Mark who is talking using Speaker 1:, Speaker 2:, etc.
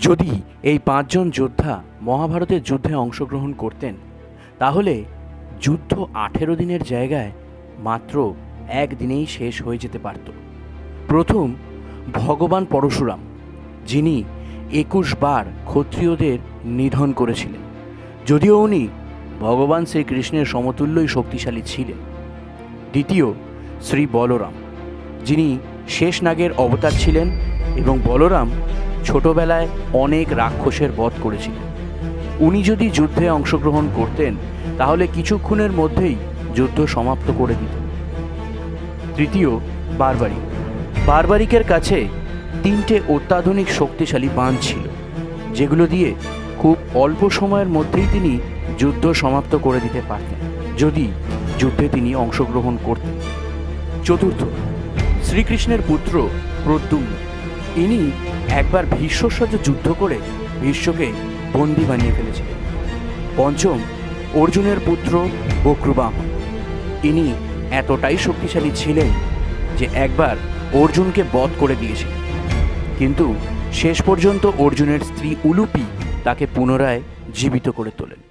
Speaker 1: যদি এই পাঁচজন যোদ্ধা মহাভারতের যুদ্ধে অংশগ্রহণ করতেন, তাহলে যুদ্ধ আঠেরো দিনের জায়গায় মাত্র একদিনেই শেষ হয়ে যেতে পারত। প্রথম ভগবান পরশুরাম, যিনি একুশ বার ক্ষত্রিয়দের নিধন করেছিলেন, যদিও উনি ভগবান শ্রীকৃষ্ণের সমতুল্যই শক্তিশালী ছিলেন। দ্বিতীয় শ্রী বলরাম, যিনি শেষ নাগের অবতার ছিলেন এবং বলরাম ছোটবেলায় অনেক রাক্ষসের বধ করেছিলেন। উনি যদি যুদ্ধে অংশগ্রহণ করতেন, তাহলে কিছুক্ষণের মধ্যেই যুদ্ধ সমাপ্ত করে দিত তৃতীয় বারবারিক বারবারিকের কাছে তিনটে অত্যাধুনিক শক্তিশালী বাঁধ ছিল, যেগুলো দিয়ে খুব অল্প সময়ের মধ্যেই তিনি যুদ্ধ সমাপ্ত করে দিতে পারতেন, যদি যুদ্ধে তিনি অংশগ্রহণ করতেন। চতুর্থ, শ্রীকৃষ্ণের পুত্র প্রদ্যুম্ন। ইনি একবার ভীষ্মর সাথে যুদ্ধ করে ভীষ্মকে বন্দি বানিয়ে ফেলেছিলেন পঞ্চম অর্জুনের পুত্র বক্রুবাম। ইনি এতটাই শক্তিশালী ছিলেন যে একবার অর্জুনকে বধ করে দিয়েছিলেন। কিন্তু শেষ পর্যন্ত অর্জুনের স্ত্রী উলুপি তাকে পুনরায় জীবিত করে তোলেন।